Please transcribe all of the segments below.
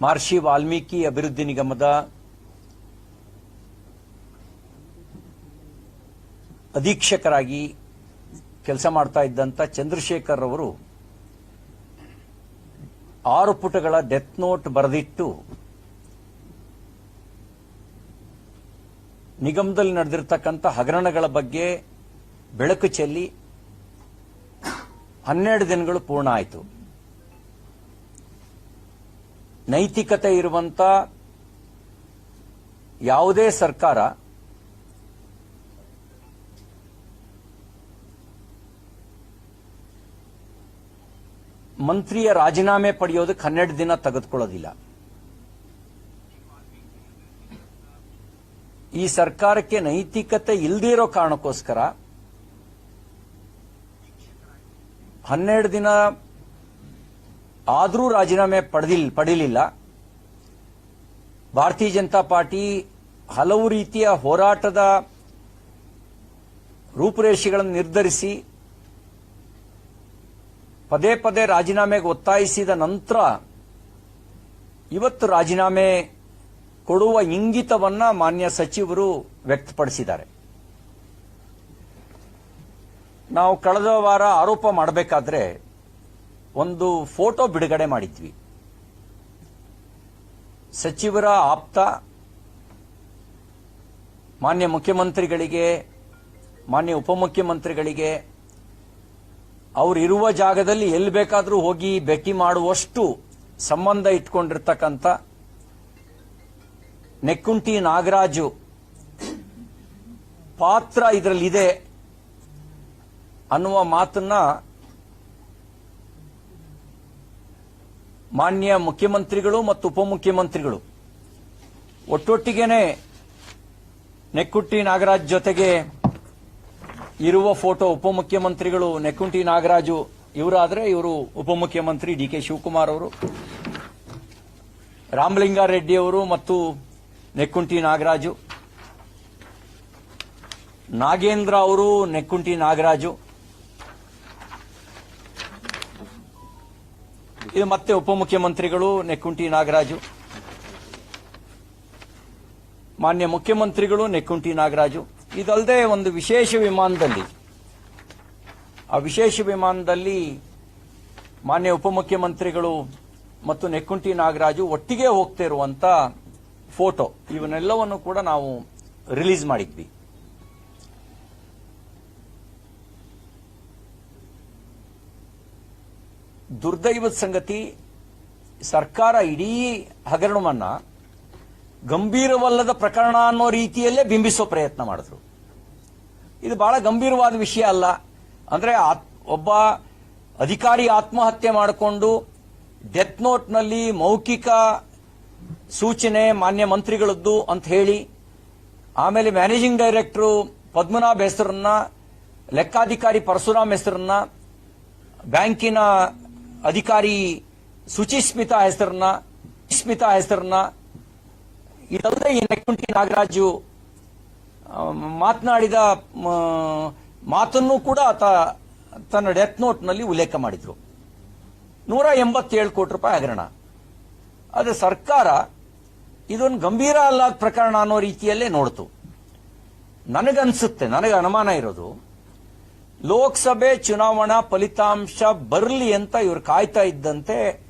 ಮಹರ್ಷಿ ವಾಲ್ಮೀಕಿ ಅಭಿವೃದ್ಧಿ ನಿಗಮದ ಅಧೀಕ್ಷಕರಾಗಿ ಕೆಲಸ ಮಾಡ್ತಾ ಇದ್ದಂಥ ಚಂದ್ರಶೇಖರ್ ಅವರು ಆರು ಪುಟಗಳ ಡೆತ್ ನೋಟ್ ಬರೆದಿಟ್ಟು ನಿಗಮದಲ್ಲಿ ನಡೆದಿರ್ತಕ್ಕಂಥ ಹಗರಣಗಳ ಬಗ್ಗೆ ಬೆಳಕು ಚೆಲ್ಲಿ ಹನ್ನೆರಡು ದಿನಗಳು ಪೂರ್ಣ ಆಯಿತು. ನೈತಿಕತೆ ಇರುವಂತ ಯಾವುದೇ ಸರ್ಕಾರ ಮಂತ್ರಿಯ ರಾಜೀನಾಮೆ ಪಡೆಯೋದಕ್ಕೆ ಹನ್ನೆರಡು ದಿನ ತೆಗೆದುಕೊಳ್ಳೋದಿಲ್ಲ. ಈ ಸರ್ಕಾರಕ್ಕೆ ನೈತಿಕತೆ ಇಲ್ದಿರೋ ಕಾರಣಕ್ಕೋಸ್ಕರ ಹನ್ನೆರಡು ದಿನ ಆದರೂ ರಾಜೀನಾಮೆ ಪಡೆದಿಲ್, ಪಡೀಲಿಲ್ಲ. ಭಾರತೀಯ ಜನತಾ ಪಾರ್ಟಿ ಹಲವು ರೀತಿಯ ಹೋರಾಟದ ರೂಪುರೇಷೆಗಳನ್ನು ನಿರ್ಧರಿಸಿ, ಪದೇ ಪದೇ ರಾಜೀನಾಮೆಗೆ ಒತ್ತಾಯಿಸಿದ ನಂತರ ಇವತ್ತು ರಾಜೀನಾಮೆ ಕೊಡುವ ಇಂಗಿತವನ್ನ ಮಾನ್ಯ ಸಚಿವರು ವ್ಯಕ್ತಪಡಿಸಿದ್ದಾರೆ. ನಾವು ಕಳೆದ ವಾರ ಆರೋಪ ಮಾಡಬೇಕಾದ್ರೆ ಒಂದು ಫೋಟೋ ಬಿಡುಗಡೆ ಮಾಡಿದ್ವಿ. ಸಚಿವರ ಆಪ್ತ, ಮಾನ್ಯ ಮುಖ್ಯಮಂತ್ರಿಗಳಿಗೆ, ಮಾನ್ಯ ಉಪಮುಖ್ಯಮಂತ್ರಿಗಳಿಗೆ, ಅವರಿರುವ ಜಾಗದಲ್ಲಿ ಎಲ್ಲಿ ಬೇಕಾದರೂ ಹೋಗಿ ಭೇಟಿ ಮಾಡುವಷ್ಟು ಸಂಬಂಧ ಇಟ್ಕೊಂಡಿರ್ತಕ್ಕಂಥ ನೆಕ್ಕುಂಟಿ ನಾಗರಾಜು ಪಾತ್ರ ಇದರಲ್ಲಿದೆ ಅನ್ನುವ ಮಾತನ್ನ ಮಾನ್ಯ ಮುಖ್ಯಮಂತ್ರಿಗಳು ಮತ್ತು ಉಪಮುಖ್ಯಮಂತ್ರಿಗಳು, ಒಟ್ಟೊಟ್ಟಿಗೆನೆ ನೆಕ್ಕುಂಟಿ ನಾಗರಾಜ್ ಜೊತೆಗೆ ಇರುವ ಫೋಟೋ ಉಪಮುಖ್ಯಮಂತ್ರಿಗಳು ನೆಕ್ಕುಂಟಿ ನಾಗರಾಜು ಇವರಾದರೆ ಇವರು ಉಪಮುಖ್ಯಮಂತ್ರಿ ಡಿ ಕೆ ಶಿವಕುಮಾರ್ ಅವರು, ರಾಮಲಿಂಗಾರೆಡ್ಡಿ ಅವರು ಮತ್ತು ನೆಕ್ಕುಂಟಿ ನಾಗರಾಜು, ನಾಗೇಂದ್ರ ಅವರು ನೆಕ್ಕುಂಟಿ ನಾಗರಾಜು ಇದು ಮತ್ತೆ ಉಪಮುಖ್ಯಮಂತ್ರಿಗಳು ನೆಕ್ಕುಂಟಿ ನಾಗರಾಜು. ಮಾನ್ಯ ಮುಖ್ಯಮಂತ್ರಿಗಳು ನೆಕ್ಕುಂಟಿ ನಾಗರಾಜು. ಇದಲ್ಲದೆ ಒಂದು ವಿಶೇಷ ವಿಮಾನದಲ್ಲಿ. ಆ ವಿಶೇಷ ವಿಮಾನದಲ್ಲಿ ಮಾನ್ಯ ಉಪಮುಖ್ಯಮಂತ್ರಿಗಳು ಮತ್ತು ನೆಕ್ಕುಂಟಿ ನಾಗರಾಜು ಒಟ್ಟಿಗೆ ಹೋಗ್ತಿರುವಂತ ಫೋಟೋ ಇವನ್ನೆಲ್ಲವನ್ನು ಕೂಡ ನಾವು ರಿಲೀಸ್ ಮಾಡಿದ್ವಿ. ದುರ್ದೈವದ ಸಂಗತಿ, ಸರ್ಕಾರ ಇಡೀ ಹಗರಣವನ್ನ ಗಂಭೀರವಲ್ಲದ ಪ್ರಕರಣ ಅನ್ನೋ ರೀತಿಯಲ್ಲೇ ಬಿಂಬಿಸೋ ಪ್ರಯತ್ನ ಮಾಡಿದ್ರು. ಇದು ಬಹಳ ಗಂಭೀರವಾದ ವಿಷಯ ಅಲ್ಲ. ಅಂದ್ರೆ ಒಬ್ಬ ಅಧಿಕಾರಿ ಆತ್ಮಹತ್ಯೆ ಮಾಡಿಕೊಂಡು ಡೆತ್ ನೋಟ್ನಲ್ಲಿ ಮೌಖಿಕ ಸೂಚನೆ ಮಾನ್ಯ ಮಂತ್ರಿಗಳದ್ದು ಅಂತ ಹೇಳಿ, ಆಮೇಲೆ ಮ್ಯಾನೇಜಿಂಗ್ ಡೈರೆಕ್ಟರ್ ಪದ್ಮನಾಭ್ ಹೆಸರನ್ನ, ಲೆಕ್ಕಾಧಿಕಾರಿ ಪರಶುರಾಮ್ ಹೆಸರನ್ನ, ಬ್ಯಾಂಕಿನ ಅಧಿಕಾರಿ ಸುಚಿಸ್ಮಿತ ಹೆಸರನ್ನ ಸ್ಮಿತಾ ಹೆಸರನ್ನ, ಇದಲ್ಲದೆ ಈ ನೆಕ್ಕುಂಟಿ ನಾಗರಾಜು ಮಾತನಾಡಿದ ಮಾತನ್ನು ಕೂಡ ಆತ ತನ್ನ ಡೆತ್ ನೋಟ್ನಲ್ಲಿ ಉಲ್ಲೇಖ ಮಾಡಿದ್ರು. ನೂರ ಎಂಬತ್ತೇಳು ಕೋಟಿ ರೂಪಾಯಿ ಹಗರಣ. ಆದರೆ ಸರ್ಕಾರ ಇದೊಂದು ಗಂಭೀರ ಅಲ್ಲಾದ ಪ್ರಕರಣ ಅನ್ನೋ ರೀತಿಯಲ್ಲೇ ನೋಡ್ತು. ನನಗನ್ಸುತ್ತೆ, ನನಗೆ ಅನುಮಾನ ಇರೋದು ಲೋಕಸಭೆ ಚುನಾವಣಾ ಫಲಿತಾಂಶ ಬರಲಿ ಅಂತ ಇವರು ಕಾಯ್ತಾ ಇದ್ದಂತೆ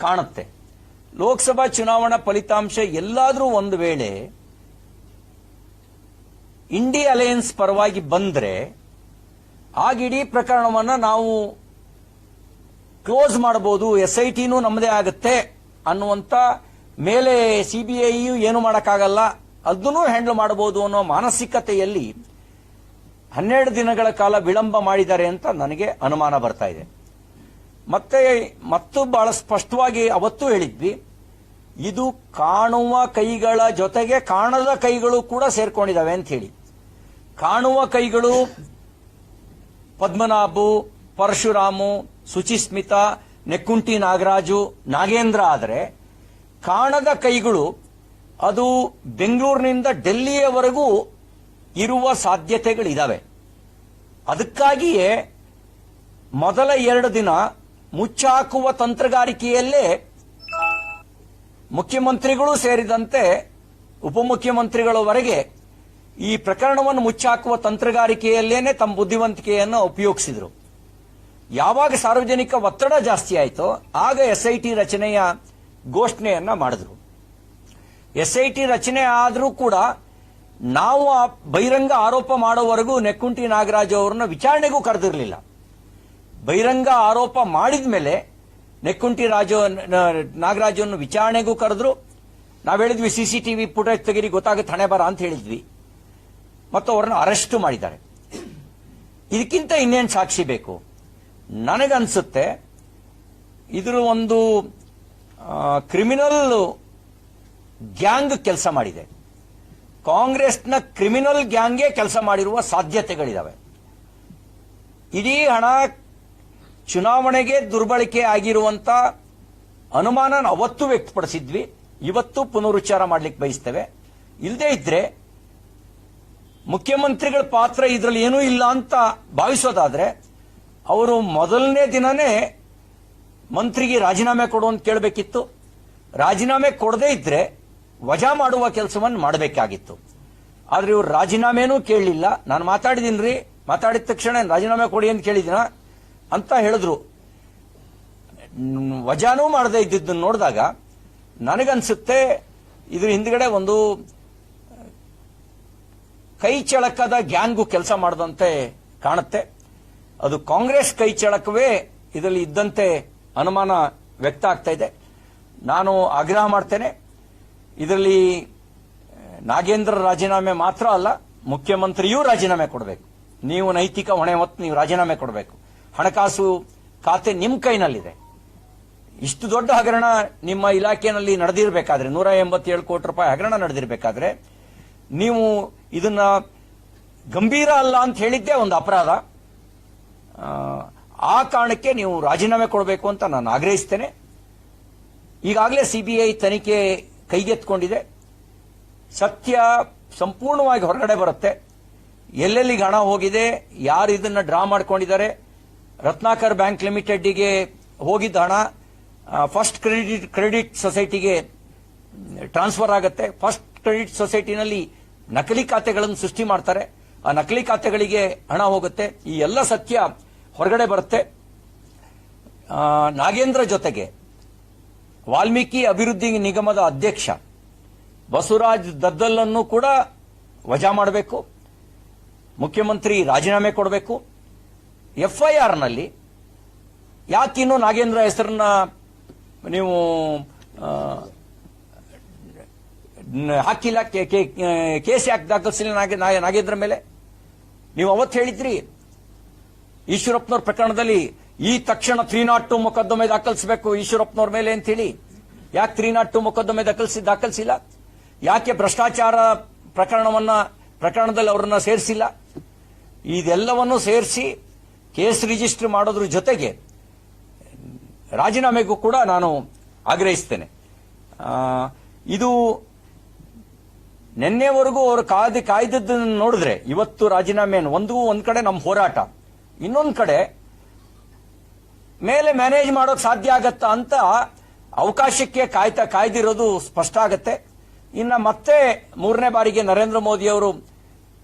ಕಾಣುತ್ತೆ. ಲೋಕಸಭಾ ಚುನಾವಣಾ ಫಲಿತಾಂಶ ಎಲ್ಲಾದರೂ ಒಂದು ವೇಳೆ ಇಂಡಿ ಅಲಯನ್ಸ್ ಪರವಾಗಿ ಬಂದ್ರೆ ಆಗ ಇಡೀ ಪ್ರಕರಣವನ್ನು ನಾವು ಕ್ಲೋಸ್ ಮಾಡಬಹುದು ಎಸ್ ಐ ನಮ್ಮದೇ ಆಗುತ್ತೆ ಅನ್ನುವಂತ ಮೇಲೆ ಸಿಬಿಐಯು ಏನು ಮಾಡೋಕ್ಕಾಗಲ್ಲ, ಅದನ್ನೂ ಹ್ಯಾಂಡಲ್ ಮಾಡಬಹುದು ಅನ್ನೋ ಮಾನಸಿಕತೆಯಲ್ಲಿ ಹನ್ನೆರಡು ದಿನಗಳ ಕಾಲ ವಿಳಂಬ ಮಾಡಿದ್ದಾರೆ ಅಂತ ನನಗೆ ಅನುಮಾನ ಬರ್ತಾ ಇದೆ. ಮತ್ತೆ ಮತ್ತು ಬಹಳ ಸ್ಪಷ್ಟವಾಗಿ ಅವತ್ತು ಹೇಳಿದ್ವಿ, ಇದು ಕಾಣುವ ಕೈಗಳ ಜೊತೆಗೆ ಕಾಣದ ಕೈಗಳು ಕೂಡ ಸೇರ್ಕೊಂಡಿದ್ದಾವೆ ಅಂತ ಹೇಳಿ. ಕಾಣುವ ಕೈಗಳು ಪದ್ಮನಾಭು, ಪರಶುರಾಮು, ಸುಚಿಸ್ಮಿತಾ, ನೆಕ್ಕುಂಟಿ ನಾಗರಾಜು, ನಾಗೇಂದ್ರ ಆದರೆ ಕಾಣದ ಕೈಗಳು ಅದು ಬೆಂಗಳೂರಿನಿಂದ ಡೆಲ್ಲಿಯವರೆಗೂ ಇರುವ ಸಾಧ್ಯತೆಗಳಿದಾವೆ. ಅದಕ್ಕಾಗಿಯೇ ಮೊದಲ ಎರಡು ದಿನ ಮುಚ್ಚಾಕುವ ತಂತ್ರಗಾರಿಕೆಯಲ್ಲೇ ಮುಖ್ಯಮಂತ್ರಿಗಳು ಸೇರಿದಂತೆ ಉಪಮುಖ್ಯಮಂತ್ರಿಗಳವರೆಗೆ ಈ ಪ್ರಕರಣವನ್ನು ಮುಚ್ಚಾಕುವ ತಂತ್ರಗಾರಿಕೆಯಲ್ಲೇನೆ ತಮ್ಮ ಬುದ್ಧಿವಂತಿಕೆಯನ್ನು ಉಪಯೋಗಿಸಿದರು. ಯಾವಾಗ ಸಾರ್ವಜನಿಕ ಒತ್ತಡ ಜಾಸ್ತಿ ಆಯಿತೋ ಆಗ ಎಸ್ಐಟಿ ರಚನೆಯ ಘೋಷಣೆಯನ್ನ ಮಾಡಿದ್ರು. ಎಸ್ಐಟಿ ರಚನೆ ಆದರೂ ಕೂಡ ನಾವು ಆ ಬಹಿರಂಗ ಆರೋಪ ಮಾಡೋವರೆಗೂ ನೆಕ್ಕುಂಟಿ ನಾಗರಾಜ್ ಅವರನ್ನ ವಿಚಾರಣೆಗೂ ಕರೆದಿರಲಿಲ್ಲ. ಬಹಿರಂಗ ಆರೋಪ ಮಾಡಿದ ಮೇಲೆ ನೆಕ್ಕುಂಟಿ ರಾಜ ನಾಗರಾಜನ್ನು ವಿಚಾರಣೆಗೂ ಕರೆದ್ರು. ನಾವು ಹೇಳಿದ್ವಿ ಸಿಸಿಟಿವಿ ಫುಟೇಜ್ ತೆಗಿರಿ, ಗೊತ್ತಾಗುತ್ತೆ, ಹಣೆ ಬರ ಅಂತ ಹೇಳಿದ್ವಿ. ಮತ್ತು ಅವರನ್ನು ಅರೆಸ್ಟ್ ಮಾಡಿದ್ದಾರೆ. ಇದಕ್ಕಿಂತ ಇನ್ನೇನು ಸಾಕ್ಷಿ ಬೇಕು? ನನಗನ್ಸುತ್ತೆ, ಇದ್ರ ಒಂದು ಕ್ರಿಮಿನಲ್ ಗ್ಯಾಂಗ್ ಕೆಲಸ ಮಾಡಿದೆ. ಕಾಂಗ್ರೆಸ್ನ ಕ್ರಿಮಿನಲ್ ಗ್ಯಾಂಗ್ಗೆ ಕೆಲಸ ಮಾಡಿರುವ ಸಾಧ್ಯತೆಗಳಿದಾವೆ. ಇಡೀ ಹಣ ಚುನಾವಣೆಗೆ ದುರ್ಬಳಕೆ ಆಗಿರುವಂತ ಅನುಮಾನ ಅವತ್ತು ವ್ಯಕ್ತಪಡಿಸಿದ್ವಿ. ಇವತ್ತು ಪುನರುಚ್ಚಾರ ಮಾಡ್ಲಿಕ್ಕೆ ಬಯಸ್ತೇವೆ. ಇಲ್ಲದೇ ಇದ್ರೆ ಮುಖ್ಯಮಂತ್ರಿಗಳ ಪಾತ್ರ ಇದರಲ್ಲಿ ಏನೂ ಇಲ್ಲ ಅಂತ ಭಾವಿಸೋದಾದ್ರೆ ಅವರು ಮೊದಲನೇ ದಿನನೇ ಮಂತ್ರಿಗೆ ರಾಜೀನಾಮೆ ಕೊಡು ಅಂತ ಕೇಳಬೇಕಿತ್ತು. ರಾಜೀನಾಮೆ ಕೊಡದೇ ಇದ್ರೆ ವಜಾ ಮಾಡುವ ಕೆಲಸವನ್ನು ಮಾಡಬೇಕಾಗಿತ್ತು. ಆದ್ರೆ ಇವರು ರಾಜೀನಾಮೆನೂ ಕೇಳಲಿಲ್ಲ. ನಾನು ಮಾತಾಡಿದೀನಿ ಮಾತಾಡಿದ ತಕ್ಷಣ ರಾಜೀನಾಮೆ ಕೊಡಿ ಅಂತ ಕೇಳಿದಿನ? ಅಂತ ಹೇಳಿದ್ರು. ವಜಾನೂ ಮಾಡದೇ ಇದ್ದಿದ್ದನ್ನು ನೋಡಿದಾಗ ನನಗನ್ಸುತ್ತೆ ಇದ್ರ ಹಿಂದ್ಗಡೆ ಒಂದು ಕೈ ಚಳಕದ ಗ್ಯಾಂಗು ಕೆಲಸ ಮಾಡದಂತೆ ಕಾಣುತ್ತೆ. ಅದು ಕಾಂಗ್ರೆಸ್ ಕೈ ಚಳಕವೇ ಇದರಲ್ಲಿ ಇದ್ದಂತೆ ಅನುಮಾನ ವ್ಯಕ್ತ ಆಗ್ತಾ ಇದೆ. ನಾನು ಆಗ್ರಹ ಮಾಡ್ತೇನೆ. ಇದರಲ್ಲಿ ನಾಗೇಂದ್ರ ರಾಜೀನಾಮೆ ಮಾತ್ರ ಅಲ್ಲ ಮುಖ್ಯಮಂತ್ರಿಯೂ ರಾಜೀನಾಮೆ ಕೊಡಬೇಕು. ನೀವು ನೈತಿಕ ಹೊಣೆ ಹೊತ್ತು ನೀವು ರಾಜೀನಾಮೆ ಕೊಡಬೇಕು. ಹಣಕಾಸು ಖಾತೆ ನಿಮ್ಮ ಕೈನಲ್ಲಿದೆ. ಇಷ್ಟು ದೊಡ್ಡ ಹಗರಣ ನಿಮ್ಮ ಇಲಾಖೆಯಲ್ಲಿ ನಡೆದಿರಬೇಕಾದ್ರೆ ನೂರ ಎಂಬತ್ತೇಳು ಕೋಟಿ ರೂಪಾಯಿ ಹಗರಣ ನಡೆದಿರಬೇಕಾದ್ರೆ ನೀವು ಇದನ್ನ ಗಂಭೀರ ಅಲ್ಲ ಅಂತ ಹೇಳಿದ್ದೇ ಒಂದು ಅಪರಾಧ. ಆ, ಕಾರಣಕ್ಕೆ ನೀವು ರಾಜೀನಾಮೆ ಕೊಡಬೇಕು ಅಂತ ನಾನು ಆಗ್ರಹಿಸ್ತೇನೆ. ಈಗಾಗಲೇ ಸಿಬಿಐ ತನಿಖೆ ಕೈಗೆತ್ಕೊಂಡಿದೆ ಸತ್ಯ ಸಂಪೂರ್ಣವಾಗಿ ಹೊರಗಡೆ ಬರುತ್ತೆ. ಎಲ್ಲೆಲ್ಲಿಗೆ ಹಣ ಹೋಗಿದೆ, ಯಾರು ಇದನ್ನ ಡ್ರಾ ಮಾಡ್ಕೊಂಡಿದ್ದಾರೆ, ರತ್ನಾಕರ್ ಬ್ಯಾಂಕ್ ಲಿಮಿಟೆಡ್ಗೆ ಹೋಗಿದ್ದ ಹಣ ಫಸ್ಟ್ ಕ್ರೆಡಿಟ್ ಕ್ರೆಡಿಟ್ ಸೊಸೈಟಿಗೆ ಟ್ರಾನ್ಸ್ಫರ್ ಆಗುತ್ತೆ. ಫಸ್ಟ್ ಕ್ರೆಡಿಟ್ ಸೊಸೈಟಿನಲ್ಲಿ ನಕಲಿ ಖಾತೆಗಳನ್ನು ಸೃಷ್ಟಿ ಮಾಡ್ತಾರೆ. ಆ ನಕಲಿ ಖಾತೆಗಳಿಗೆ ಹಣ ಹೋಗುತ್ತೆ. ಈ ಎಲ್ಲ ಸತ್ಯ ಹೊರಗಡೆ ಬರುತ್ತೆ. ನಾಗೇಂದ್ರ ಜೊತೆಗೆ ವಾಲ್ಮೀಕಿ ಅಭಿವೃದ್ಧಿ ನಿಗಮದ ಅಧ್ಯಕ್ಷ ಬಸವರಾಜ್ ದದ್ದಲನ್ನು ಕೂಡ ವಜಾ ಮಾಡಬೇಕು, ಮುಖ್ಯಮಂತ್ರಿ ರಾಜೀನಾಮೆ ಕೊಡಬೇಕು. ಎಫ್ಐಆರ್ನಲ್ಲಿ ಯಾಕಿನ್ನೂ ನಾಗೇಂದ್ರ ಹೆಸರನ್ನ ನೀವು ಹಾಕಿಲ್ಲ? ಕೇಸ್ ಯಾಕೆ ದಾಖಲಿಸಿಲ್ಲ ನಾಗೆ- ನಾ- ನಾಗೇಂದ್ರ ಮೇಲೆ? ನೀವು ಅವತ್ತು ಹೇಳಿದ್ರಿ, ಈಶ್ವರಪ್ಪನವ್ರ ಪ್ರಕರಣದಲ್ಲಿ ಈ ತಕ್ಷಣ ತ್ರೀ ನಾಟ್ ಟು ಮೊಕದ್ದಮೆ ದಾಖಲಿಸಬೇಕು ಈಶ್ವರಪ್ಪನವ್ರ ಮೇಲೆ ಅಂತೇಳಿ. ಯಾಕೆ ತ್ರೀ ನಾಟ್ ಟು ಮೊಕದ್ದಮೆ ದಾಖಲಿಸಿ ದಾಖಲಿಸಿಲ್ಲ? ಯಾಕೆ ಭ್ರಷ್ಟಾಚಾರ ಪ್ರಕರಣವನ್ನ ಪ್ರಕರಣದಲ್ಲಿ ಅವರನ್ನ ಸೇರಿಸಿಲ್ಲ? ಇದೆಲ್ಲವನ್ನು ಸೇರಿಸಿ ಕೇಸ್ ರಿಜಿಸ್ಟರ್ ಮಾಡೋದ್ರ ಜೊತೆಗೆ ರಾಜೀನಾಮೆಗೂ ಕೂಡ ನಾನು ಆಗ್ರಹಿಸ್ತೇನೆ. ಇದು ನಿನ್ನೆವರೆಗೂ ಅವರು ಕಾಯ್ದು ಕಾಯ್ದದ್ದನ್ನು ನೋಡಿದ್ರೆ ಇವತ್ತು ರಾಜೀನಾಮೆ ಒಂದು ಒಂದ್ ಕಡೆ ನಮ್ಮ ಹೋರಾಟ. ಇನ್ನೊಂದು ಕಡೆ ಮೇಲೆ ಮ್ಯಾನೇಜ್ ಮಾಡೋಕೆ ಸಾಧ್ಯ ಆಗತ್ತಾ ಅಂತ ಅವಕಾಶಕ್ಕೆ ಕಾಯ್ತಾ ಕಾಯ್ದಿರೋದು ಸ್ಪಷ್ಟ ಆಗತ್ತೆ. ಇನ್ನ ಮತ್ತೆ ಮೂರನೇ ಬಾರಿಗೆ ನರೇಂದ್ರ ಮೋದಿ ಅವರು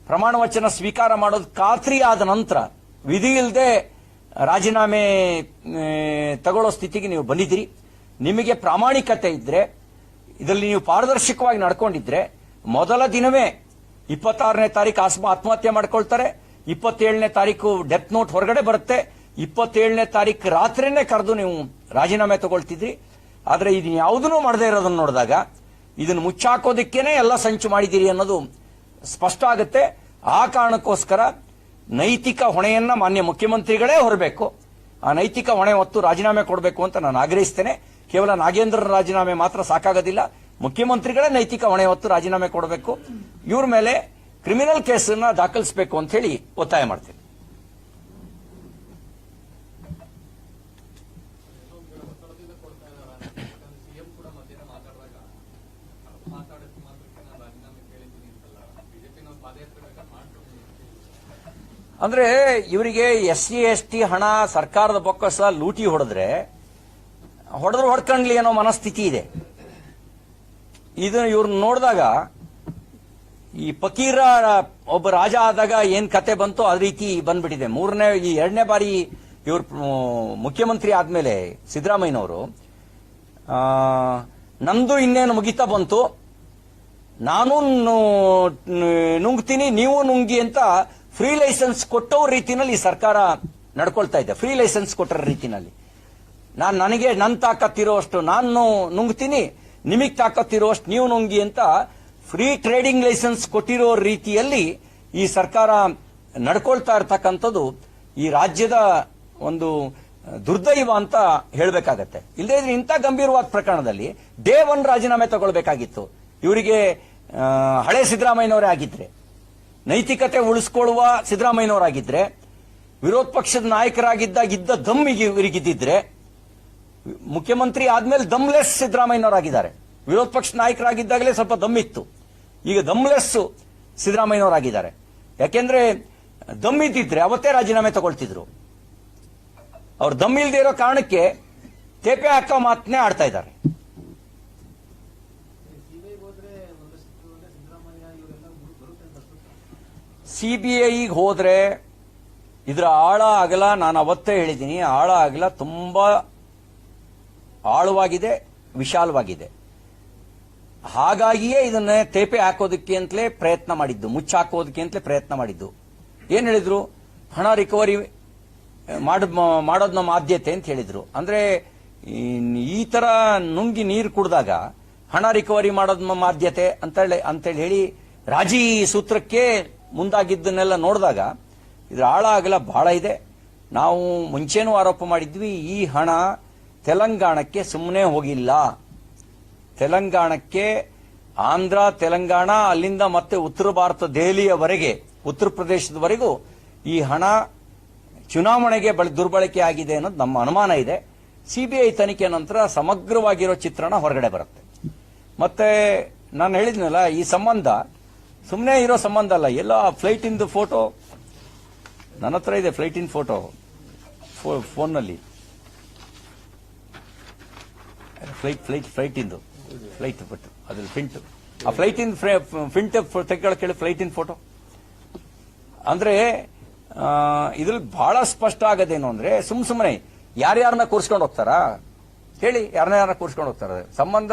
ಪ್ರಮಾಣ ವಚನ ಸ್ವೀಕಾರ ಮಾಡೋದು ಖಾತ್ರಿ ಆದ ನಂತರ ವಿಧಿ ಇಲ್ಲದೆ ರಾಜೀನಾಮೆ ತಗೊಳ್ಳೋ ಸ್ಥಿತಿಗೆ ನೀವು ಬಂದಿದ್ದೀರಿ. ನಿಮಗೆ ಪ್ರಾಮಾಣಿಕತೆ ಇದ್ರೆ, ಇದರಲ್ಲಿ ನೀವು ಪಾರದರ್ಶಕವಾಗಿ ನಡ್ಕೊಂಡಿದ್ರೆ, ಮೊದಲ ದಿನವೇ ಇಪ್ಪತ್ತಾರನೇ ತಾರೀಕು ಆತ್ಮಹತ್ಯೆ ಮಾಡ್ಕೊಳ್ತಾರೆ. ಇಪ್ಪತ್ತೇಳನೇ ತಾರೀಕು ಡೆತ್ ನೋಟ್ ಹೊರಗಡೆ ಬರುತ್ತೆ. ಇಪ್ಪತ್ತೇಳನೇ ತಾರೀಕು ರಾತ್ರಿನೇ ಕರೆದು ನೀವು ರಾಜೀನಾಮೆ ತಗೊಳ್ತಿದ್ರಿ. ಆದರೆ ಇದು ಯಾವುದನ್ನು ಮಾಡದೇ ಇರೋದನ್ನು ನೋಡಿದಾಗ ಇದನ್ನು ಮುಚ್ಚಾಕೋದಕ್ಕೇನೆ ಎಲ್ಲ ಸಂಚು ಮಾಡಿದ್ದೀರಿ ಅನ್ನೋದು ಸ್ಪಷ್ಟ ಆಗುತ್ತೆ. ಆ ಕಾರಣಕ್ಕೋಸ್ಕರ ನೈತಿಕ ಹೊಣೆಯನ್ನ ಮಾನ್ಯ ಮುಖ್ಯಮಂತ್ರಿಗಳೇ ಹೊರಬೇಕು. ಆ ನೈತಿಕ ಹೊಣೆ ಹೊತ್ತು ರಾಜೀನಾಮೆ ಕೊಡಬೇಕು ಅಂತ ನಾನು ಆಗ್ರಹಿಸ್ತೇನೆ. ಕೇವಲ ನಾಗೇಂದ್ರ ರಾಜೀನಾಮೆ ಮಾತ್ರ ಸಾಕಾಗೋದಿಲ್ಲ. ಮುಖ್ಯಮಂತ್ರಿಗಳೇ ನೈತಿಕ ಹೊಣೆ ಹೊತ್ತು ರಾಜೀನಾಮೆ ಕೊಡಬೇಕು. ಇವ್ರ ಮೇಲೆ ಕ್ರಿಮಿನಲ್ ಕೇಸನ್ನ ದಾಖಲಿಸಬೇಕು ಅಂತ ಹೇಳಿ ಒತ್ತಾಯ ಮಾಡ್ತೇನೆ. ಅಂದ್ರೆ ಇವರಿಗೆ ಎಸ್ ಸಿ ಎಸ್ ಟಿ ಹಣ ಸರ್ಕಾರದ ಬೊಕ್ಕಸ ಲೂಟಿ ಹೊಡೆದ್ರೆ, ಹೊಡೆದ್ರು ಹೊಡ್ಕೊಂಡ್ಲಿ ಅನ್ನೋ ಮನಸ್ಥಿತಿ ಇದೆ. ಇದನ್ನ ಇವ್ರನ್ನ ನೋಡಿದಾಗ, ಈ ಫಕೀರ ಒಬ್ಬ ರಾಜ ಆದಾಗ ಏನ್ ಕತೆ ಬಂತೋ ಅದ ರೀತಿ ಬಂದ್ಬಿಟ್ಟಿದೆ. ಮೂರನೇ, ಈ ಎರಡನೇ ಬಾರಿ ಇವ್ರ ಮುಖ್ಯಮಂತ್ರಿ ಆದ್ಮೇಲೆ ಸಿದ್ದರಾಮಯ್ಯನವರು ನಮ್ದು ಇನ್ನೇನು ಮುಗಿತಾ ಬಂತು ನಾನು ನುಂಗ್ತೀನಿ, ನೀವು ನುಂಗಿ ಅಂತ ಫ್ರೀ ಲೈಸೆನ್ಸ್ ಕೊಟ್ಟೋ ರೀತಿನಲ್ಲಿ ಸರ್ಕಾರ ನಡ್ಕೊಳ್ತಾ ಇದೆ. ಫ್ರೀ ಲೈಸೆನ್ಸ್ ಕೊಟ್ಟರ ರೀತಿನಲ್ಲಿ. ನಾನು ನನಗೆ ನನ್ನ ತಾಕತ್ತಿರೋಷ್ಟು ನಾನು ನುಂಗ್ತೀನಿ, ನಿಮಗೆ ತಾಕತ್ತಿರೋಷ್ಟು ನೀವು ನುಂಗಿ ಅಂತ ಫ್ರೀ ಟ್ರೇಡಿಂಗ್ ಲೈಸೆನ್ಸ್ ಕೊಟ್ಟಿರೋ ರೀತಿಯಲ್ಲಿ ಈ ಸರ್ಕಾರ ನಡ್ಕೊಳ್ತಾ ಇರ್ತಕ್ಕಂಥದ್ದು ಈ ರಾಜ್ಯದ ಒಂದು ದುರ್ದೈವ ಅಂತ ಹೇಳಬೇಕಾಗತ್ತೆ. ಇಲ್ಲದೇ ಇದ್ರೆ ಇಂಥ ಗಂಭೀರವಾದ ಪ್ರಕರಣದಲ್ಲಿ ಡೇ ಒನ್ ರಾಜೀನಾಮೆ ತಗೊಳ್ಬೇಕಾಗಿತ್ತು. ಇವರಿಗೆ ಹಳೆ ಸಿದ್ದರಾಮಯ್ಯನವರೇ ಆಗಿದ್ರೆ. ನೈತಿಕತೆ ಉಳಿಸ್ಕೊಳ್ಳುವ ಸಿದ್ದರಾಮಯ್ಯನವರಾಗಿದ್ರೆ, ವಿರೋಧ ಪಕ್ಷದ ನಾಯಕರಾಗಿದ್ದಾಗ ಇದ್ದ ದಮ್ಮಿಗೆ ಇವರಿಗಿದ್ದಿದ್ರೆ ಮುಖ್ಯಮಂತ್ರಿ ಆದ್ಮೇಲೆ ದಮ್ಲೆಸ್ ಸಿದ್ದರಾಮಯ್ಯನವರಾಗಿದ್ದಾರೆ. ವಿರೋಧ ಪಕ್ಷ ನಾಯಕರಾಗಿದ್ದಾಗಲೇ ಸ್ವಲ್ಪ ದಮ್ಮಿತ್ತು. ಈಗ ದಮ್ಲೆಸ್ ಸಿದ್ದರಾಮಯ್ಯನವರಾಗಿದ್ದಾರೆ. ಯಾಕೆಂದ್ರೆ ದಮ್ ಇದ್ದಿದ್ರೆ ಅವತ್ತೇ ರಾಜೀನಾಮೆ ತಗೊಳ್ತಿದ್ರು. ಅವ್ರು ದಮ್ ಇಲ್ದೇ ಇರೋ ಕಾರಣಕ್ಕೆ ತೇಪೆ ಹಾಕೋ ಮಾತನ್ನೇ ಆಡ್ತಾ ಇದ್ದಾರೆ ಸಿಬಿಐಗೆ ಹೋದ್ರೆ ಒಂದಷ್ಟು ಅಂದ್ರೆ ಸಿದ್ದರಾಮಯ್ಯ ಇವರೆಲ್ಲ ಬರುತ್ತೆ ಅಂತ ಅನ್ಸುತ್ತೆ ಐಗೆ ಹೋದ್ರೆ ಇದರ ಆಳ ಅಗಲ ನಾನು ಅವತ್ತೇ ಹೇಳಿದ್ದೀನಿ ಆಳ ಅಗಲ ತುಂಬಾ ಆಳವಾಗಿದೆ, ವಿಶಾಲವಾಗಿದೆ. ಹಾಗಾಗಿಯೇ ಇದನ್ನ ತೇಪೆ ಹಾಕೋದಕ್ಕೆ ಅಂತಲೇ ಪ್ರಯತ್ನ ಮಾಡಿದ್ದು ಮುಚ್ಚಾಕೋದಕ್ಕೆ ಅಂತಲೇ ಪ್ರಯತ್ನ ಮಾಡಿದ್ದು. ಏನ್ ಹೇಳಿದ್ರು? ಹಣ ರಿಕವರಿ ಮಾಡ್ ಮಾಡೋದ್ ನಮ್ಮ ಆದ್ಯತೆ ಅಂತ ಹೇಳಿದ್ರು. ಅಂದ್ರೆ ಈ- ಈ ತರ ನುಂಗಿ ನೀರು ಕುಡಿದಾಗ ಹಣ ರಿಕವರಿ ಮಾಡೋದ್ ನಮ್ಮ ಆದ್ಯತೆ ಅಂತೇಳಿ ಅಂತೇಳಿ ಹೇಳಿ ರಾಜಿ ಸೂತ್ರಕ್ಕೆ ಮುಂದಾಗಿದ್ದನ್ನೆಲ್ಲ ನೋಡಿದಾಗ ಇದರ ಆಳ ಅಗಲ ಬಹಳ ಇದೆ. ನಾವು ಮುಂಚೆನೂ ಆರೋಪ ಮಾಡಿದ್ವಿ, ಈ ಹಣ ತೆಲಂಗಾಣಕ್ಕೆ ಸುಮ್ಮನೆ ಹೋಗಿಲ್ಲ. ತೆಲಂಗಾಣಕ್ಕೆ ಆಂಧ್ರ, ತೆಲಂಗಾಣ, ಅಲ್ಲಿಂದ ಮತ್ತೆ ಉತ್ತರ ಭಾರತ, ದೆಹಲಿಯವರೆಗೆ, ಉತ್ತರ ಪ್ರದೇಶದವರೆಗೂ ಈ ಹಣ ಚುನಾವಣೆಗೆ ಬಳ ದುರ್ಬಳಕೆ ಆಗಿದೆ ಅನ್ನೋದು ನಮ್ಮ ಅನುಮಾನ ಇದೆ. ಸಿಬಿಐ ತನಿಖೆ ನಂತರ ಸಮಗ್ರವಾಗಿರೋ ಚಿತ್ರಣ ಹೊರಗಡೆ ಬರುತ್ತೆ. ಮತ್ತೆ ನಾನು ಹೇಳಿದ್ನಲ್ಲ, ಈ ಸಂಬಂಧ ಸುಮ್ಮನೆ ಇರೋ ಸಂಬಂಧ ಅಲ್ಲ. ಎಲ್ಲ ಫ್ಲೈಟ್ ಇಂದು ಫೋಟೋ ನನ್ನ ಹತ್ರ ಇದೆ ಫ್ಲೈಟ್ ಇನ್ ಫೋಟೋ ಫೋನ್ನಲ್ಲಿ. ಫ್ಲೈಟ್ ಫ್ಲೈಟ್ ಫ್ಲೈಟ್ ಇಂದು. ಫ್ಲೈಟ್ ಬಟ್ ಅದ್ರಲ್ಲಿ ಫಿಂಟ್ ಆ ಫ್ಲೈಟ್ ಇನ್ ಪ್ರಿಂಟ್ ತೆಗೆಗಳ ಹೇಳಿ ಫ್ಲೈಟ್ ಇನ್ ಫೋಟೋ ಅಂದ್ರೆ ಇದ್ರಲ್ಲಿ ಬಹಳ ಸ್ಪಷ್ಟ ಆಗೋದೇನು ಅಂದ್ರೆ, ಸುಮ್ ಸುಮ್ಮನೆ ಯಾರ್ಯಾರನ್ನ ಕೂರ್ಸ್ಕೊಂಡು ಹೋಗ್ತಾರಾ? ಹೇಳಿ ಯಾರನ್ನ ಯಾರನ್ನ ಕೂರ್ಸ್ಕೊಂಡು ಹೋಗ್ತಾರೆ? ಸಂಬಂಧ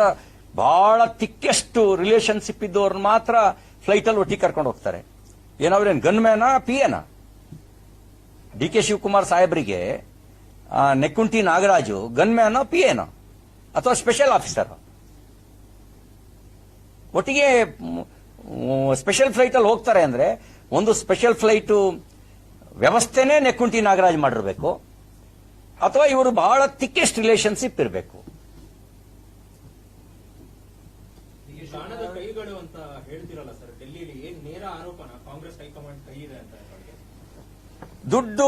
ಬಹಳ ತಿಕ್ಕೆಷ್ಟು ರಿಲೇಶನ್ಶಿಪ್ ಇದ್ದವ್ರನ್ನ ಮಾತ್ರ ಫ್ಲೈಟ್ ಅಲ್ಲಿ ಒಟ್ಟಿಗೆ ಕರ್ಕೊಂಡು ಹೋಗ್ತಾರೆ. ಏನವ್ರೇನ್ ಗನ್ ಮ್ಯಾನ ಪಿ ಎನ ಡಿ ಕೆ ಶಿವಕುಮಾರ್ ಸಾಹೇಬರಿಗೆ ನೆಕ್ಕುಂಟಿ ನಾಗರಾಜು ಗನ್ ಮ್ಯಾನ ಪಿ ಎನ ಅಥವಾ ಸ್ಪೆಷಲ್ ಆಫೀಸರ್ ಒಟ್ಟಿಗೆ ಸ್ಪೆಷಲ್ ಫ್ಲೈಟ್ ಅಲ್ಲಿ ಹೋಗ್ತಾರೆ ಅಂದ್ರೆ, ಒಂದು ಸ್ಪೆಷಲ್ ಫ್ಲೈಟ್ ವ್ಯವಸ್ಥೆನೇ ನೆಕ್ಕುಂಟಿ ನಾಗರಾಜ್ ಮಾಡಿರಬೇಕು. ಅಥವಾ ಇವರು ಬಹಳ ತಿಕ್ಕೆಸ್ಟ್ ರಿಲೇಶನ್ಶಿಪ್ ಇರಬೇಕು ಈ ಶಾಣದ ಕೈಗಳು ಅಂತ ಹೇಳ್ತಿರಲ್ಲ ಸರ್ ಡೆಲ್ಲಿಲಿ ಏನ್ ನೇರ ಆರೋಪನ ಕಾಂಗ್ರೆಸ್ ಹೈಕಮಾಂಡ್ ಕೈ ಇದೆ ಅಂತ ಅವ್ರಿಗೆ? ದುಡ್ಡು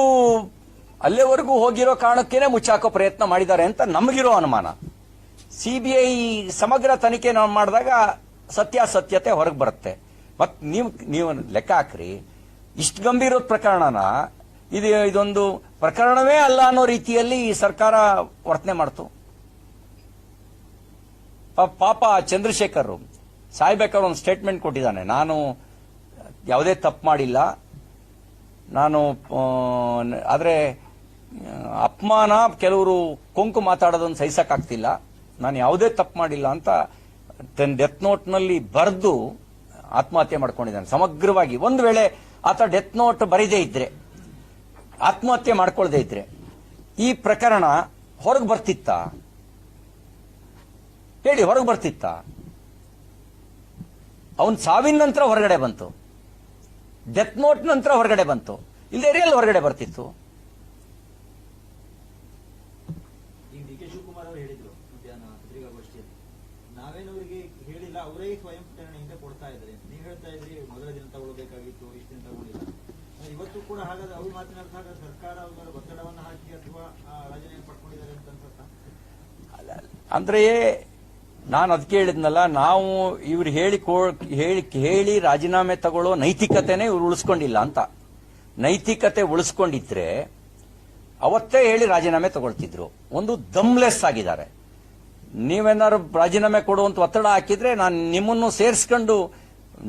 ಅಲ್ಲಿವರೆಗೂ ಹೋಗಿರೋ ಕಾರಣಕ್ಕೇನೆ ಮುಚ್ಚಾಕೋ ಪ್ರಯತ್ನ ಮಾಡಿದ್ದಾರೆ ಅಂತ ನಮಗಿರೋ ಅನುಮಾನ. ಸಿಬಿಐ ಸಮಗ್ರ ತನಿಖೆ ನಾವು ಮಾಡಿದಾಗ ಸತ್ಯಾಸತ್ಯತೆ ಹೊರಗೆ ಬರುತ್ತೆ. ಮತ್ತೆ ನೀವು ನೀವು ಲೆಕ್ಕ ಹಾಕ್ರಿ. ಇಷ್ಟು ಗಂಭೀರ ಪ್ರಕರಣನ, ಇದು, ಇದೊಂದು ಪ್ರಕರಣವೇ ಅಲ್ಲ ಅನ್ನೋ ರೀತಿಯಲ್ಲಿ ಈ ಸರ್ಕಾರ ವರ್ತನೆ ಮಾಡ್ತು. ಪಾಪ ಚಂದ್ರಶೇಖರ್ ಸಾಯ್ಬೇಕಾದ್ರೆ ಒಂದು ಸ್ಟೇಟ್ಮೆಂಟ್ ಕೊಟ್ಟಿದ್ದಾನೆ. ನಾನು ಯಾವುದೇ ತಪ್ಪು ಮಾಡಿಲ್ಲ. ನಾನು ಆದರೆ, ಅಪಮಾನ, ಕೆಲವರು ಕೊಂಕು ಮಾತಾಡೋದನ್ನು ಸಹಿಸಕ್ಕಾಗ್ತಿಲ್ಲ. ನಾನು ಯಾವುದೇ ತಪ್ಪು ಮಾಡಿಲ್ಲ ಅಂತ ತನ್ನ ಡೆತ್ ನೋಟ್ನಲ್ಲಿ ಬರೆದು ಆತ್ಮಹತ್ಯೆ ಮಾಡ್ಕೊಂಡಿದ್ದಾನೆ. ಸಮಗ್ರವಾಗಿ ಒಂದು ವೇಳೆ ಆತ ಡೆತ್ ನೋಟ್ ಬರೀದೇ ಇದ್ರೆ, ಆತ್ಮಹತ್ಯೆ ಮಾಡ್ಕೊಳ್ಳದೇ ಇದ್ರೆ, ಈ ಪ್ರಕರಣ ಹೊರಗೆ ಬರ್ತಿತ್ತ? ಹೇಳಿ, ಹೊರಗೆ ಬರ್ತಿತ್ತ? ಅವನ್ ಸಾವಿನ ನಂತರ ಹೊರಗಡೆ ಬಂತು. ಡೆತ್ ನೋಟ್ ನಂತರ ಹೊರಗಡೆ ಬಂತು. ಇಲ್ಲದೆ ರಿಯಲ್ ಹೊರಗಡೆ ಬರ್ತಿತ್ತು. ಈಗ ಡಿ ಕೆ ಶಿವಕುಮಾರ್ ಅವರು ಹೇಳಿದ್ರು ಮಧ್ಯಾಹ್ನ ಪತ್ರಿಕಾಗೋಷ್ಠಿಯಲ್ಲಿ. ನಾವೇನವರಿಗೆ ಹೇಳಿಲ್ಲ ಅವರೇ ಸ್ವಯಂ ಪ್ರೇರಣೆಯಿಂದ ಕೊಡ್ತಾ ಇದ್ದಾರೆ. ನೀವು ಹೇಳ್ತಾ ಇದ್ರಿ ಮೊದಲ ದಿನ ತಗೊಳ್ಬೇಕಾಗಿತ್ತು ಇಷ್ಟು ದಿನ ತಗೊಂಡಿಲ್ಲ ಅಂದ್ರೆ ನಾನು ಅದಕ್ಕೆ ಹೇಳಿದ್ನಲ್ಲ, ನಾವು ಇವ್ರು ಹೇಳಿ ಹೇಳಿ ಹೇಳಿ ರಾಜೀನಾಮೆ ತಗೊಳ್ಳೋ ನೈತಿಕತೆನೇ ಇವ್ರು ಉಳಿಸ್ಕೊಂಡಿಲ್ಲ ಅಂತ. ನೈತಿಕತೆ ಉಳಿಸ್ಕೊಂಡಿದ್ರೆ ಅವತ್ತೇ ಹೇಳಿ ರಾಜೀನಾಮೆ ತಗೊಳ್ತಿದ್ರು. ಒಂದು ದಮ್ಲೆಸ್ ಆಗಿದ್ದಾರೆ. ನೀವೇನಾದ್ರು ರಾಜೀನಾಮೆ ಕೊಡುವಂತ ಒತ್ತಡ ಹಾಕಿದ್ರೆ ನಾನು ನಿಮ್ಮನ್ನು ಸೇರಿಸ್ಕೊಂಡು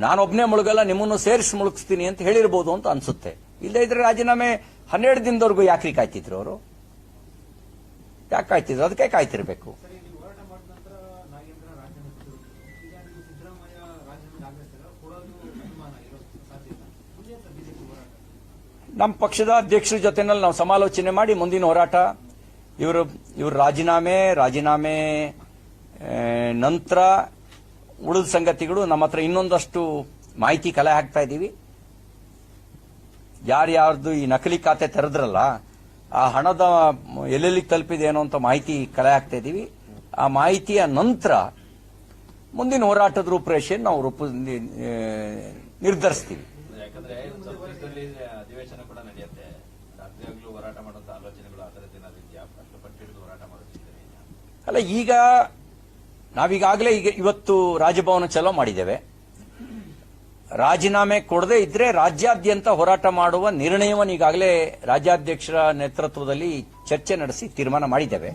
ನಾನೊಬ್ನೇ ಮುಳುಗಲ್ಲ, ನಿಮ್ಮನ್ನು ಸೇರಿಸಿ ಮುಳುಗಿಸ್ತೀನಿ ಅಂತ ಹೇಳಿರ್ಬೋದು ಅಂತ ಅನ್ಸುತ್ತೆ. ಇಲ್ಲದೇ ಇದ್ರೆ ರಾಜೀನಾಮೆ ಹನ್ನೆರಡು ದಿನದವರೆಗೂ ಯಾಕ್ರಿ ಕಾಯ್ತಿದ್ರು ಅವರು? ಯಾಕೆ ಕಾಯ್ತಿದ್ರು? ಅದಕ್ಕೆ ಕಾಯ್ತಿರ್ಬೇಕು. ನಮ್ಮ ಪಕ್ಷದ ಅಧ್ಯಕ್ಷರ ಜೊತೆನಲ್ಲಿ ನಾವು ಸಮಾಲೋಚನೆ ಮಾಡಿ ಮುಂದಿನ ಹೋರಾಟ. ಇವರು ಇವರು ರಾಜೀನಾಮೆ ರಾಜೀನಾಮೆ ನಂತರ ಉಳಿದ ಸಂಗತಿಗಳು ನಮ್ಮ ಹತ್ರ ಇನ್ನೊಂದಷ್ಟು ಮಾಹಿತಿ ಕಲೆ ಹಾಕ್ತಾ ಇದ್ದೀವಿ. ಯಾರ್ಯಾರ್ದು ಈ ನಕಲಿ ಖಾತೆ ತೆರೆದ್ರಲ್ಲ, ಆ ಹಣದ ಎಲ್ಲೆಲ್ಲಿ ತಲುಪಿದೆ ಏನೋ ಅಂತ ಮಾಹಿತಿ ಕಲೆ ಹಾಕ್ತಾ ಇದ್ದೀವಿ. ಆ ಮಾಹಿತಿಯ ನಂತರ ಮುಂದಿನ ಹೋರಾಟದ ರೂಪರೇಷೆಯನ್ನು ನಾವು ರೂಪ ನಿರ್ಧರಿಸ್ತೀವಿ. ಅಧಿವೇಶನ ಕೂಡ ನಡೆಯುತ್ತೆ. ರಾತ್ರಿಯಾಗ್ಲೂ ಹೋರಾಟ ಮಾಡುವಂತ ಆಲೋಚನೆಗಳು ಆ ಥರದ್ದು ಹಿಡಿದು ಹೋರಾಟ ಅಲ್ಲ, ಈಗ ನಾವೀಗಾಗಲೇ ಈಗ ಇವತ್ತು ರಾಜಭವನ ಚಲೋ ಮಾಡಿದ್ದೇವೆ. ರಾಜೀನಾಮೆ ಕೊಡದೇ ಇದ್ರೆ ರಾಜ್ಯಾದ್ಯಂತ ಹೋರಾಟ ಮಾಡುವ ನಿರ್ಣಯವನ್ನು ಈಗಾಗಲೇ ರಾಜ್ಯಾಧ್ಯಕ್ಷರ ನೇತೃತ್ವದಲ್ಲಿ ಚರ್ಚೆ ನಡೆಸಿ ತೀರ್ಮಾನ ಮಾಡಿದ್ದೇವೆ.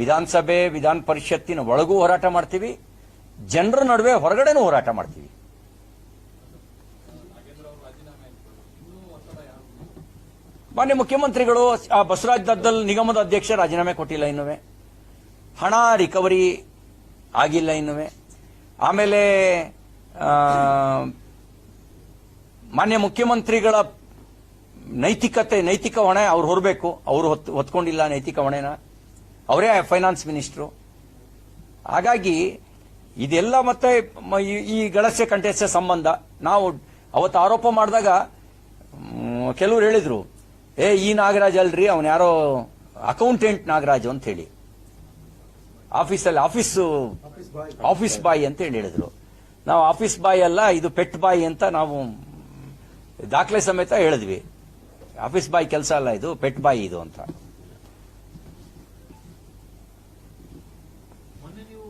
ವಿಧಾನಸಭೆ, ವಿಧಾನ ಪರಿಷತ್ತಿನ ಒಳಗೂ ಹೋರಾಟ ಮಾಡ್ತೀವಿ. ಜನರ ನಡುವೆ ಹೊರಗಡೆನೂ ಹೋರಾಟ ಮಾಡ್ತೀವಿ ನಾಗೇಂದ್ರ ಅವರು ರಾಜೀನಾಮೆ ಆಯ್ತು ಇನ್ನೂ ಒತ್ತಡ ಯಾರು ಮಾನ್ಯ ಮುಖ್ಯಮಂತ್ರಿಗಳು, ಆ ಬಸವರಾಜ್ ದದ್ದಲ್ ನಿಗಮದ ಅಧ್ಯಕ್ಷ ರಾಜೀನಾಮೆ ಕೊಟ್ಟಿಲ್ಲ ಇನ್ನುವೆ. ಹಣ ರಿಕವರಿ ಆಗಿಲ್ಲ ಇನ್ನುವೆ. ಆಮೇಲೆ ಮಾನ್ಯ ಮುಖ್ಯಮಂತ್ರಿಗಳ ನೈತಿಕತೆ, ನೈತಿಕ ಹೊಣೆ ಅವ್ರು ಹೊರಬೇಕು. ಅವರು ಹೊತ್ಕೊಂಡಿಲ್ಲ ನೈತಿಕ ಹೊಣೆನ. ಅವರೇ ಫೈನಾನ್ಸ್ ಮಿನಿಸ್ಟ್ರು. ಹಾಗಾಗಿ, ಇದೆಲ್ಲ ಮತ್ತೆ ಈ- ಗಳಸೆ ಕಂಟೆಸ್ಯ ಸಂಬಂಧ. ನಾವು ಅವತ್ತು ಆರೋಪ ಮಾಡಿದಾಗ ಕೆಲವ್ರು ಹೇಳಿದ್ರು ಏ ಈ ನಾಗರಾಜ್ ಅಲ್ರಿ ಅವನ್ ಯಾರೋ ಅಕೌಂಟೆಂಟ್ ನಾಗರಾಜ್ ಅಂತ ಹೇಳಿ. ಆಫೀಸಲ್ಲಿ ಆಫೀಸ್ ಆಫೀಸ್ ಬಾಯ್. ಅಂತ ಹೇಳಿ ಹೇಳಿದ್ರು. ನಾವು ಆಫೀಸ್ ಬಾಯ್ ಅಲ್ಲ ಇದು ಪೆಟ್ ಬಾಯ್ ಅಂತ ನಾವು ದಾಖಲೆ ಸಮೇತ ಹೇಳಿದ್ವಿ. ಆಫೀಸ್ ಬಾಯ್ ಕೆಲಸ ಅಲ್ಲ ಇದು ಪೆಟ್ ಬಾಯ್ ಇದು ಅಂತ ಮೊನ್ನೆ ನೀವು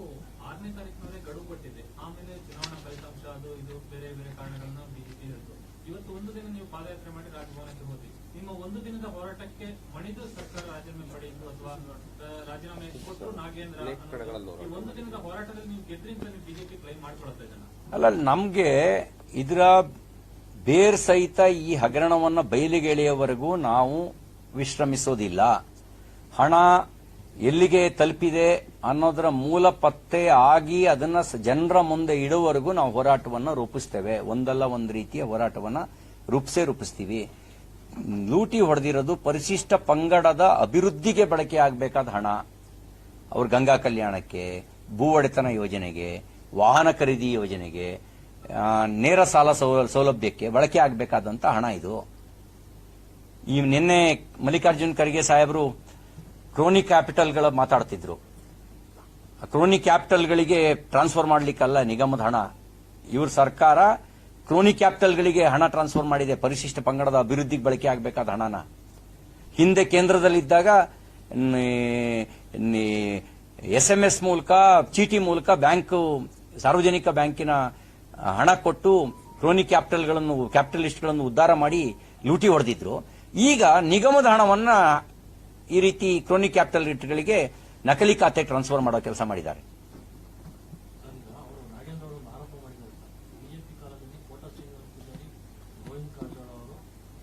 ಆರನೇ ತಾರೀಕಿನವರೆಗೆ ಗಡುವು ಕೊಟ್ಟಿದೆ ಆಮೇಲೆ ಚುನಾವಣಾ ಫಲಿತಾಂಶ ಅದು ಇದು ಬೇರೆ ಬೇರೆ ಕಾರಣಗಳನ್ನ ಬಿಜೆಪಿ ಹೇಳಿತು ಇವತ್ತು ಒಂದು ದಿನ ನೀವು ಪಾದಯಾತ್ರೆ ಮಾಡಿ ರಾಜಭವನಕ್ಕೆ ಹೋದ್ರಿ ನಿಮ್ಮ ಒಂದು ದಿನದ ಹೋರಾಟಕ್ಕೆ ಮಣಿದು ಸರ್ಕಾರ ರಾಜೀನಾಮೆ ಪಡೆಯಿತು ಅಥವಾ ರಾಜೀನಾಮೆ ಕೊಟ್ಟು ನಾಗೇಂದ್ರ ಈ ಒಂದು ದಿನದ ಹೋರಾಟದಲ್ಲಿ ನೀವು ಗೆದ್ರಿಂದ ಅಂತ ನೀವು ಬಿಜೆಪಿ ಕ್ಲೈಮ್ ಮಾಡ್ಕೊಳ್ತಾ ಇದ್ದಾನೆ ಅಲ್ಲ ನಮ್ಗೆ ಇದರ ಬೇರ್ ಸಹಿತ ಈ ಹಗರಣವನ್ನು ಬಯಲಿಗೆ ಎಳೆಯವರೆಗೂ ನಾವು ವಿಶ್ರಮಿಸೋದಿಲ್ಲ. ಹಣ ಎಲ್ಲಿಗೆ ತಲುಪಿದೆ ಅನ್ನೋದರ ಮೂಲ ಪತ್ತೆ ಆಗಿ ಅದನ್ನ ಸ- ಜನರ ಮುಂದೆ ಇಡುವವರೆಗೂ ನಾವು ಹೋರಾಟವನ್ನು ರೂಪಿಸ್ತೇವೆ. ಒಂದಲ್ಲ ಒಂದು ರೀತಿಯ ಹೋರಾಟವನ್ನು ರೂಪಿಸೇ ರೂಪಿಸ್ತೀವಿ. ಲೂಟಿ ಹೊಡೆದಿರೋದು ಪರಿಶಿಷ್ಟ ಪಂಗಡದ ಅಭಿವೃದ್ಧಿಗೆ ಬಳಕೆ ಆಗಬೇಕಾದ ಹಣ. ಅವ್ರ ಗಂಗಾ ಕಲ್ಯಾಣಕ್ಕೆ ಭೂ ಒಡೆತನ ಯೋಜನೆಗೆ, ವಾಹನ ಖರೀದಿ ಯೋಜನೆಗೆ ನೇರ ಸಾಲ ಸೌಲಭ್ಯಕ್ಕೆ ಬಳಕೆ ಆಗಬೇಕಾದಂತ ಹಣ ಇದು. ಈ ನಿನ್ನೆ ಮಲ್ಲಿಕಾರ್ಜುನ್ ಖರ್ಗೆ ಸಾಹೇಬರು ಕ್ರೋನಿ ಕ್ಯಾಪಿಟಲ್ಗಳ ಮಾತಾಡ್ತಿದ್ರು. ಕ್ರೋನಿ ಕ್ಯಾಪಿಟಲ್ಗಳಿಗೆ ಟ್ರಾನ್ಸ್ಫರ್ ಮಾಡಲಿಕ್ಕಲ್ಲ ನಿಗಮದ ಹಣ. ಇವ್ರ ಸರ್ಕಾರ ಕ್ರೋನಿ ಕ್ಯಾಪಿಟಲ್ಗಳಿಗೆ ಹಣ ಟ್ರಾನ್ಸ್ಫರ್ ಮಾಡಿದೆ. ಪರಿಶಿಷ್ಟ ಪಂಗಡದ ಅಭಿವೃದ್ಧಿಗೆ ಬಳಕೆ ಆಗಬೇಕಾದ ಹಣನ. ಹಿಂದೆ ಕೇಂದ್ರದಲ್ಲಿದ್ದಾಗ ಎಸ್ ಎಂ ಎಸ್ ಮೂಲಕ, ಚೀಟಿ ಮೂಲಕ ಬ್ಯಾಂಕ್, ಸಾರ್ವಜನಿಕ ಬ್ಯಾಂಕಿನ ಹಣ ಕೊಟ್ಟು ಕ್ರೋನಿ ಕ್ಯಾಪಿಟಲ್ಗಳನ್ನು, ಕ್ಯಾಪಿಟಲಿಸ್ಟ್ಗಳನ್ನು ಉದ್ಧಾರ ಮಾಡಿ ಲೂಟಿ ಹೊಡೆದಿದ್ರು. ಈಗ ನಿಗಮದ ಹಣವನ್ನು ಈ ರೀತಿ ಕ್ರೋನಿ ಕ್ಯಾಪಿಟಲಿಸ್ಟ್ಗಳಿಗೆ ನಕಲಿ ಖಾತೆ ಟ್ರಾನ್ಸ್ಫರ್ ಮಾಡೋ ಕೆಲಸ ಮಾಡಿದ್ದಾರೆ ಅವರು ನಾಗೇಂದ್ರ ಅವರು ಆರೋಪ ಮಾಡಿದ್ದಾರೆ ಬಿಜೆಪಿ ಕಾಲದಲ್ಲಿ ಕೋಟಾ ಶ್ರೀನಿವಾಸ ಪೂಜಾರಿ ಗೋವಿಂದ ಕಾರಜೋಳ ಅವರು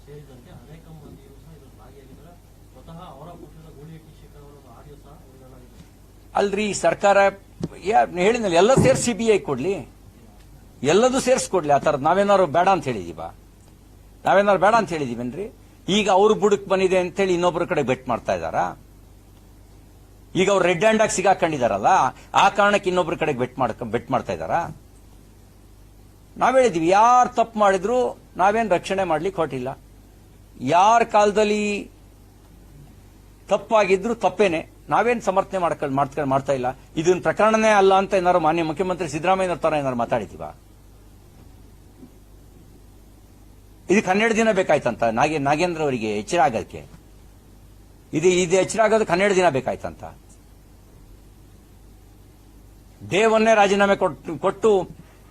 ಸೇರಿದಂತೆ ಅನೇಕ ಮಂದಿಯರು ಸಹ ಇದರಲ್ಲಿ ಭಾಗಿಯಾಗಿದ್ದಾರೆ ಸ್ವತಃ ಅವರ ಪಕ್ಷದ ಗೂಳಿಹಟ್ಟಿ ಶೇಖರ್ ಅವರ ಆಡಿಯೋ ಸಹ ಅವರಿಗೆಲ್ಲ ಅಲ್ರಿ ಸರ್ಕಾರ ಹೇಳಿದ್ನಲ್ಲ, ಎಲ್ಲ ಸೇರಿಸಿ ಬಿ ಐ ಕೊಡ್ಲಿ. ಎಲ್ಲದೂ ಸೇರಿಸ್ಕೊಡ್ಲಿ, ಆ ಥರದ್ದು ನಾವೇನಾದ್ರು ಬೇಡ ಅಂತ ಹೇಳಿದೀವ? ನಾವೇನಾದ್ರು ಬೇಡ ಅಂತ ಹೇಳಿದೀವೇನ್ರಿ? ಈಗ ಅವ್ರ ಬುಡಕ್ ಬಂದಿದೆ ಅಂತೇಳಿ ಇನ್ನೊಬ್ಬರ ಕಡೆ ಬೆಟ್ ಮಾಡ್ತಾ ಇದಾರಾ ಈಗ ಅವ್ರು ರೆಡ್ ಹ್ಯಾಂಡ್ ಆಗಿ ಸಿಗಾಕೊಂಡಿದಾರಲ್ಲ, ಆ ಕಾರಣಕ್ಕೆ ಇನ್ನೊಬ್ಬರ ಕಡೆ ಬೆಟ್ ಮಾಡ್ಕ ಬೆಟ್ ಮಾಡ್ತಾ ಇದಾರಾ ನಾವ್ ಹೇಳಿದೀವಿ, ಯಾರು ತಪ್ಪು ಮಾಡಿದ್ರು ನಾವೇನ್ ರಕ್ಷಣೆ ಮಾಡ್ಲಿಕ್ಕೆ ಹೊರಟಿಲ್ಲ. ಯಾರ ಕಾಲದಲ್ಲಿ ತಪ್ಪಾಗಿದ್ರು ತಪ್ಪೇನೆ. ನಾವೇನ್ ಸಮರ್ಥನೆ ಮಾಡ್ಕೊಂಡು ಮಾಡ್ಕೊಂಡು ಮಾಡ್ತಾ ಇಲ್ಲ? ಇದನ್ನ ಪ್ರಕರಣನೇ ಅಲ್ಲ ಅಂತ ಏನಾರು ಮಾನ್ಯ ಮುಖ್ಯಮಂತ್ರಿ ಸಿದ್ದರಾಮಯ್ಯ ತರ ಏನಾರು ಮಾತಾಡಿದೀವ? ಇದಕ್ಕೆ ಹನ್ನೆರಡು ದಿನ ಬೇಕಾಯ್ತಂತ ನಾಗೇ ನಾಗೇಂದ್ರ ಅವರಿಗೆ ಎಚ್ಚರ ಆಗೋದಕ್ಕೆ ಇದು ಇದು ಎಚ್ಚರ ಆಗೋದಕ್ಕೆ ಹನ್ನೆರಡು ದಿನ ಬೇಕಾಯ್ತಂತ? ದೇವನ್ನೇ ರಾಜೀನಾಮೆ ಕೊಟ್ಟು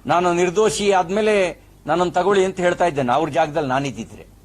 ನಾನು ನಿರ್ದೋಷಿ ಆದ್ಮೇಲೆ ನನ್ನನ್ನು ತಗೊಳ್ಳಿ ಅಂತ ಹೇಳ್ತಾ ಇದ್ದೇನೆ. ಅವ್ರ ಜಾಗದಲ್ಲಿ ನಾನಿದ್ದಿದ್ರೆ.